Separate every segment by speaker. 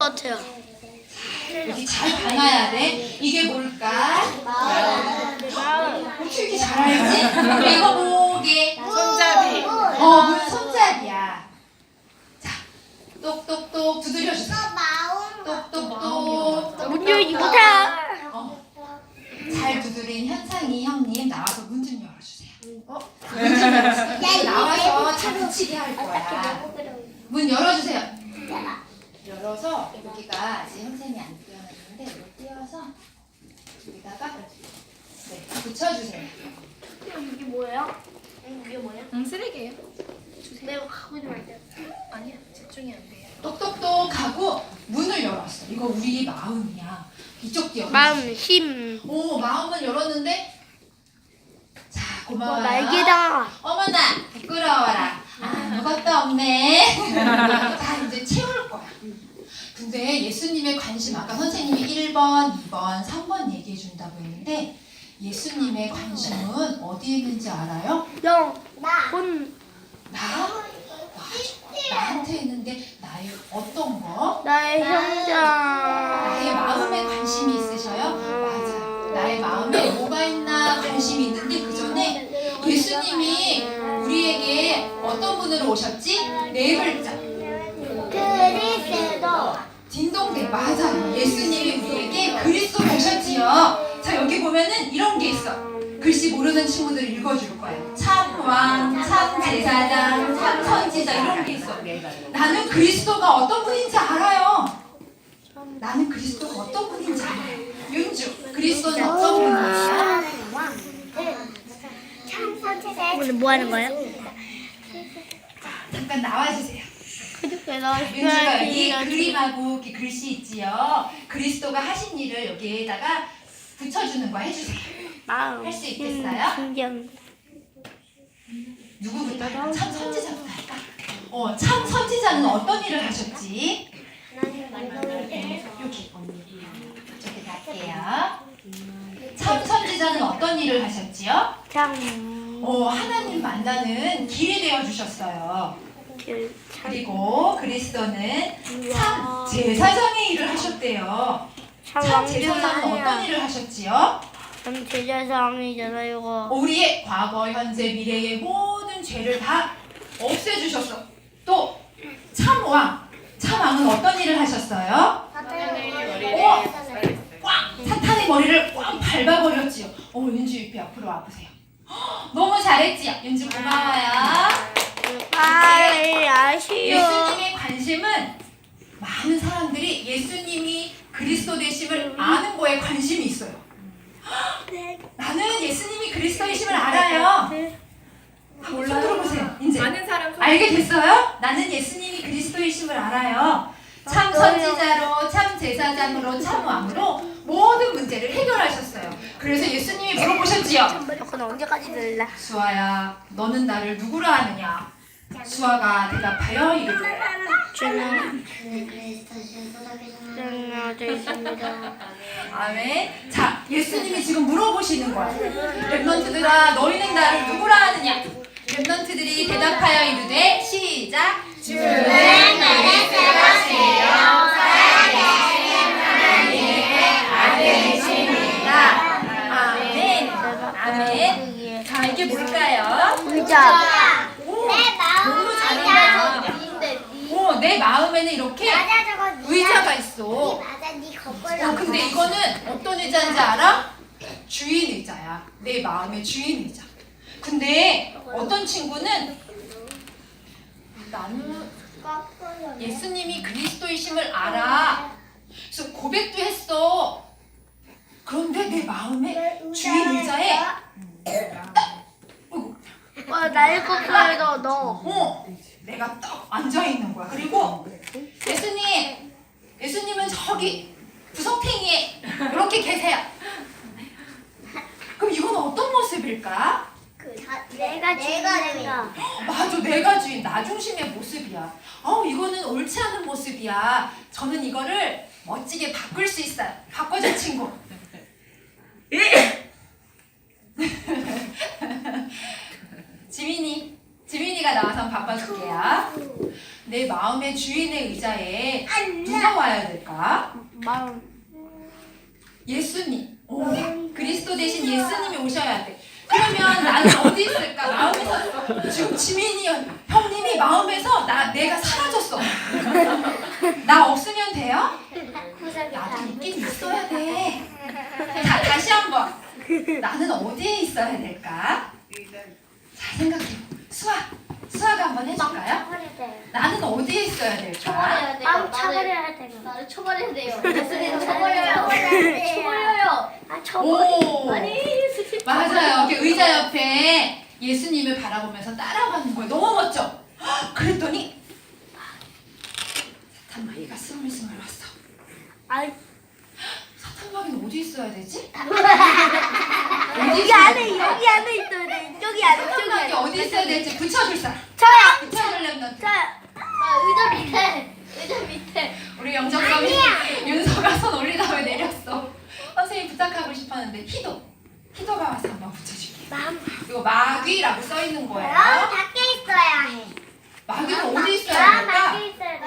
Speaker 1: 같아요.
Speaker 2: 여기 잘 담아야 돼. 이게 뭘까? 어떻게 이렇게 잘 알지? 이거 뭐게?
Speaker 3: 손잡이.
Speaker 2: 어, 문 손잡이야. 자, 똑똑똑 두드려주세요. 똑똑똑.
Speaker 1: 문 열지 못해.
Speaker 2: 어, 잘 두드린 현상이 형님 나와서 문 좀 열어주세요. 어? 문좀 열어주세요. 나와서 잘 붙이게 할 거야. 문 열어주세요. 열어서 여기가 아직 형쌤이 안 띄워놨는데 이거 띄워서 여기다가 네, 붙여주세요.
Speaker 1: 이게 뭐예요? 이게 뭐예요?
Speaker 3: 응, 쓰레기예요.
Speaker 1: 내가 갖고 있는 말이야.
Speaker 3: 아니야, 집중이 안 돼요.
Speaker 2: 똑똑똑 하고 문을 열었어. 이거 우리 마음이야. 이쪽 띄워.
Speaker 1: 마음, 힘,
Speaker 2: 오 마음은 열었는데 자 고마워요.
Speaker 1: 뭐 날개다.
Speaker 2: 어머나 부끄러워라. 아무것도 없네. 근데 예수님의 관심 아까 선생님이 1번, 2번, 3번 얘기해 준다고 했는데 예수님의 관심은 어디에 있는지 알아요?
Speaker 1: 영, 혼,
Speaker 2: 나? 나? 나한테 있는데 나의 어떤 거?
Speaker 1: 나의 형제.
Speaker 2: 나의 마음에 관심이 있으셔요? 맞아요. 나의 마음에 뭐가 있나 관심이 있는데 그 전에 예수님이 우리에게 어떤 분으로 오셨지? 네 글자. 딩동댕 맞아요. 예수님이 우리에게 그리스도로 오셨지요. 자 여기 보면은 이런 게 있어. 글씨 모르는 친구들 읽어줄 거예요. 참 왕, 참 제사장, 참 선지자 이런 게 있어. 나는 그리스도가 어떤 분인지 알아요. 나는 그리스도가 어떤 분인지 알아요. 윤주, 그리스도는 어떤 분이야?
Speaker 1: 오늘 뭐 하는 거예요?
Speaker 2: 잠깐 나와주세요. 윤주가 여기 그림하고 이렇게 글씨 있지요. 그리스도가 하신 일을 여기에다가 붙여주는 거 해주세요.
Speaker 1: 마음,
Speaker 2: 할수
Speaker 1: 힘,
Speaker 2: 있겠어요?
Speaker 1: 신경.
Speaker 2: 누구부터 할까? 참 선지자부터 할까? 어, 참 선지자는 어떤 일을 하셨지? 여기 저기 갈게요. 참 선지자는 어떤 일을 하셨지요?
Speaker 1: 참,
Speaker 2: 어, 하나님 만나는 길이 되어 주셨어요. 그리고 그리스도는 참 제사장의 일을 하셨대요. 참참 제사장은 어떤. 일을 하셨지요?
Speaker 1: 참 제사장이잖아요, 이거.
Speaker 2: 우리의 과거, 현재, 미래의 모든 죄를 다 없애주셨어. 또 참왕, 참왕은 어떤 일을 하셨어요? 어, 꽉 사탄의 머리를 꽉 밟아버렸지요. 어, 윤주 옆에 앞으로 와보세요. 헉, 너무 잘했지요. 윤주 고마워요.
Speaker 1: 빨리 아시오.
Speaker 2: 예수님의 관심은 많은 사람들이 예수님이 그리스도 되심을 아는 거에 관심이 있어요. 헉, 나는 예수님이 그리스도이심을 알아요. 한번 손 들어보세요. 이제
Speaker 3: 많은 사람 손
Speaker 2: 알게 됐어요? 나는 예수님이 그리스도이심을 알아요. 참 선지자로, 참 제사장으로, 참 왕으로 모든 문제를 해결하셨어요. 그래서 예수님이 물어보셨지요.
Speaker 1: 그건 언제까지 들래?
Speaker 2: 수아야, 너는 나를 누구로 아느냐? 수아가 대답하여 이르되
Speaker 1: 저는 정해져 있습니다.
Speaker 2: 아멘. 자, 예수님이 지금 물어보시는 거야. 랩런트들아, 너희는 나를 누구라 하느냐? 랩런트들이 대답하여 이르되 시작. 주는 나를. 아들이십니다. 아멘. 아멘. 자, 이게 뭘까요?
Speaker 1: 의자.
Speaker 2: 오, 너무 잘한다. 오, 내 마음에는 이렇게 의자가 있어. 어, 근데 이거는 어떤 의자인지 알아? 주인 의자야. 내 마음의 주인 의자. 근데 어떤 친구는 나는 예수님이 그리스도이심을 알아. 그래서 고백도 했어. 그런데 내 마음의 주인 의자에 어이구,
Speaker 1: 와, 나의 것보다 너.
Speaker 2: 어, 내가 딱 앉아 있는 거야. 그리고 예수님, 예수님은 저기 구석탱이에 이렇게 계세요. 그럼 이건 어떤 모습일까?
Speaker 1: 내가 내가
Speaker 2: 맞아, 내가 주인, 나 중심의 모습이야. 어, 이거는 옳지 않은 모습이야. 저는 이거를 멋지게 바꿀 수 있어요. 바꿔줘, 친구. 한번 바꿔줄게요. 내 마음의 주인의 의자에 누가 와야 될까?
Speaker 1: 마음.
Speaker 2: 예수님. 오, 그리스도 대신 예수님이 오셔야 돼. 그러면 나는 어디 있을까? 마음에서 지금 지민이 형- 형님이 마음에서 나 내가 사라졌어. 나 없으면 돼요? 나도 있긴 있어야 돼. 자, 다시 한번. 나는 어디에 있어야 될까? 잘 생각해. 수아, 수아가 한번 해줄까요? 나는 어디에 있어야 될까?
Speaker 3: 처벌해야 돼요.
Speaker 1: 마음
Speaker 3: 나를-
Speaker 1: 차버려야 돼.
Speaker 3: 나를 처벌해야 돼요. 예수님 처벌해요. 처벌해요.
Speaker 1: 아 저거.
Speaker 2: 오,
Speaker 3: 아니 예수님.
Speaker 2: 맞아요. 이렇게 의자 옆에 예수님을 바라보면서 따라가는 거예요. 너무 멋져. 헉, 그랬더니 사탄마귀가 스물스물 왔어.
Speaker 1: 아
Speaker 2: 사탄마귀는 어디 있어야 되지?
Speaker 1: 여기 안에 여기 안에 있어야 돼. 저기 안에 저기 안에.
Speaker 2: 어디 있어야 될지 붙여줄 사람.
Speaker 1: 저요.
Speaker 2: 붙여줄래면
Speaker 1: 저.
Speaker 3: 나 의자 밑에. 의자 밑에.
Speaker 2: 우리 영정감이 윤서가 손 올리다 왜 내렸어? 선생님 부탁하고 싶었는데 희도 희도가 와서 한번 붙여줄게.
Speaker 1: 마음.
Speaker 2: 이거 마귀라고 써 있는 거예요.
Speaker 1: 밖에 있어야 해.
Speaker 2: 마귀는 어디 있어야
Speaker 1: 마음
Speaker 2: 될까?
Speaker 1: 밖에 있어야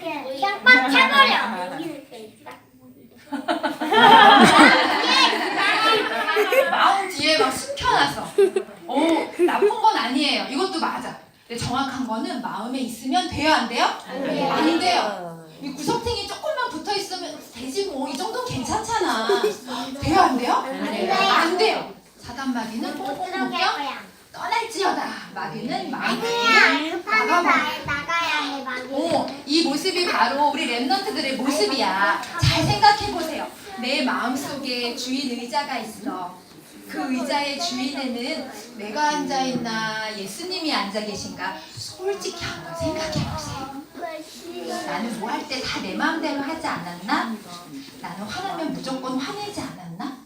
Speaker 1: 돼. 그냥 꽉 차버려.
Speaker 2: 뒤에 막 숨겨놔서. 오, 나쁜 건 아니에요. 이것도 맞아. 근데 정확한 거는 마음에 있으면 돼요, 안 돼요? 안 돼요. 이 구석탱이 조금만 붙어 있으면 되지 뭐. 이 정도는 괜찮잖아. 돼요, 안 돼요?
Speaker 1: 돼요.
Speaker 2: 안 돼요. 사단 마귀는 꽁꽁 묶여 떠날지어다. 마귀는 마귀를 막아버려.
Speaker 1: 나가야 해 마귀.
Speaker 2: 오, 이 모습이 바로 우리 랩런트들의 모습이야. 잘 생각해 보세요. 내 마음 속에 주인 의자가 있어. 그 의자의 주인에는 내가 앉아 있나 예수님이 앉아 계신가 솔직히 한번 생각해 보세요. 나는 뭐 할 때 다 내 마음대로 하지 않았나? 나는 화나면 무조건 화내지 않았나?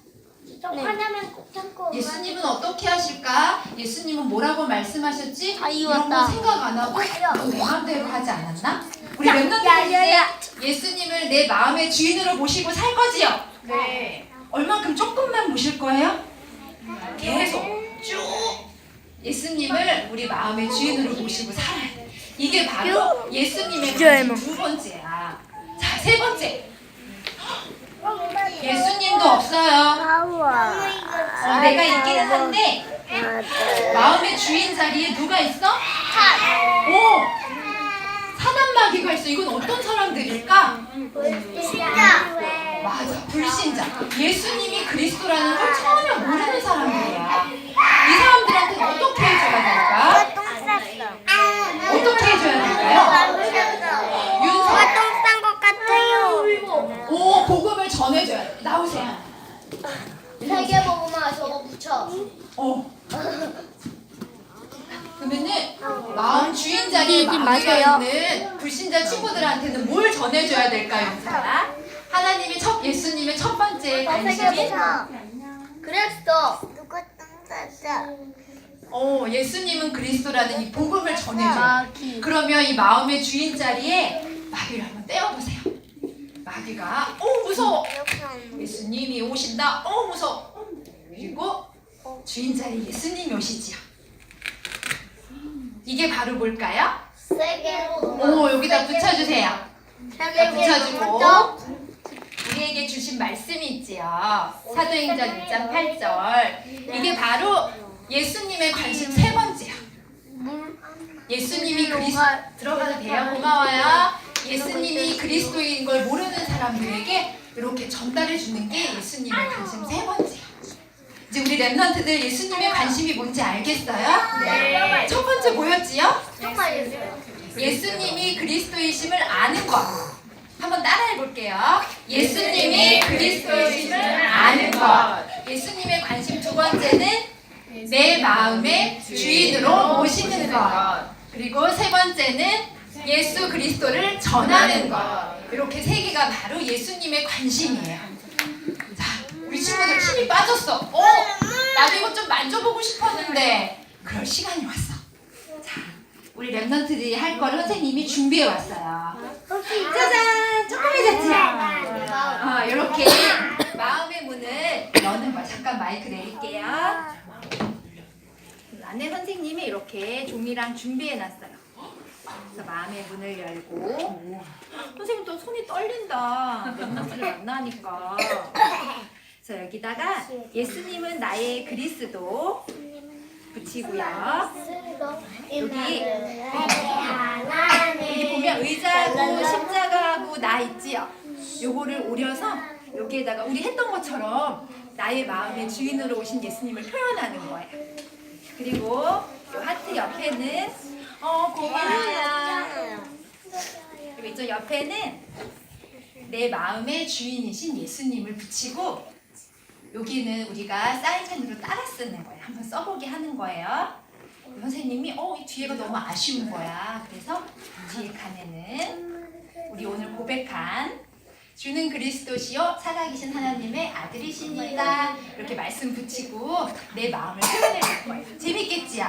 Speaker 1: 좀 화나면 꼭 참고.
Speaker 2: 예수님은 어떻게 하실까? 예수님은 뭐라고 말씀하셨지?
Speaker 1: 다
Speaker 2: 이런 거. 생각 안 하고 내 마음대로 하지 않았나? 우리
Speaker 1: 야, 야, 야.
Speaker 2: 예수님을 내 마음의 주인으로 모시고 살 거지요?
Speaker 3: 네.
Speaker 2: 얼만큼 조금만 모실 거예요? 계속 쭉 예수님을 우리 마음의 주인으로 모시고 살아야 돼. 이게 바로 예수님의. 관심 두 번째야. 자, 세 번째. 예수님도 없어요. 어, 내가 있기는 한데 마음의 주인 자리에 누가 있어? 오! 사단마귀가 있어. 이건 어떤 사람들일까? 맞아, 불신자. 예수님이 그리스도라는 걸 전혀 모르는 사람들이야. 이 사람들한테는 어떻게 해줘야 될까? 어떻게 해줘야 될까요? 윤서,
Speaker 1: 똥싼것 같아요.
Speaker 2: 오, 복음을 전해줘야 돼. 나오세요.
Speaker 3: 세계 보고만 저거 붙여.
Speaker 2: 어. 그러면은 마음 주인 자리에
Speaker 1: 얘기
Speaker 2: 마귀가
Speaker 1: 마세요.
Speaker 2: 있는 불신자 친구들한테는 뭘 전해줘야 될까요? 하나님이 첫 예수님의 첫 번째 관심이
Speaker 3: 그랬어.
Speaker 1: 누가 똥 쌌어?
Speaker 2: 어, 예수님은 그리스도라는 이 복음을 전해줘요.
Speaker 1: 마귀.
Speaker 2: 그러면 이 마음의 주인 자리에 마귀를 한번 떼어보세요. 마귀가 어 무서워. 예수님이 오신다. 어 무서워. 그리고 주인 자리에 예수님이 오시지요. 이게 바로 뭘까요?
Speaker 3: 세계 보고만.
Speaker 2: 오 여기다 붙여주세요.
Speaker 3: 세계
Speaker 2: 붙여주고. 우리에게 주신 말씀이 있지요. 사도행전 1장 8절. 이게 바로 예수님의 관심 세 번째야. 예수님이 그리스도 들어가도 돼요. 고마워요. 예수님이 그리스도인 걸 모르는 사람들에게 이렇게 전달해 주는 게 예수님의 관심 세 번째야. 이제 우리 랩런트들 예수님의 관심이 뭔지 알겠어요?
Speaker 3: 네.
Speaker 2: 첫 번째 뭐였지요?
Speaker 3: 정말
Speaker 2: 예수님이 그리스도이심을 아는 것. 한번 따라해 볼게요. 예수님이 그리스도이심을 아는 것. 예수님의 관심 두 번째는 내 마음의 주인으로 모시는 것. 그리고 세 번째는 예수 그리스도를 전하는 것. 이렇게 세 개가 바로 예수님의 관심이에요. 자, 우리 친구들 힘이 빠졌어. 어, 나도 이거 좀 만져보고 싶었는데 그럴 시간이 왔어. 자, 우리 랩런트들이 할 거를 선생님이 준비해 왔어요. 짜잔, 조그매졌지? 어, 이렇게 마음의 문을 여는 거야. 잠깐 마이크 내릴게요. 안내 선생님이 이렇게 종이랑 준비해 놨어요. 그래서 마음의 문을 열고 선생님 또 손이 떨린다. 멤버들을 만나니까. 그래서 여기다가 예수님은 나의 그리스도 붙이고요. 여기 여기 보면 의자하고 십자가하고 나 있지요. 요거를 오려서 여기에다가 우리 했던 것처럼 나의 마음의 주인으로 오신 예수님을 표현하는 거예요. 그리고 요 하트 옆에는 어 고마워요. 그리고 이쪽 옆에는 내 마음의 주인이신 예수님을 붙이고 여기는 우리가 사인펜으로 따라 쓰는 거예요. 한번 써보게 하는 거예요. 선생님이 어, 이 뒤에가 너무 아쉬운 거야. 그래서 뒤에 칸에는 우리 오늘 고백한 주는 그리스도시요 살아계신 하나님의 아들이십니다. 이렇게 말씀 붙이고 내 마음을 표현해 볼 거예요. 재밌겠지요?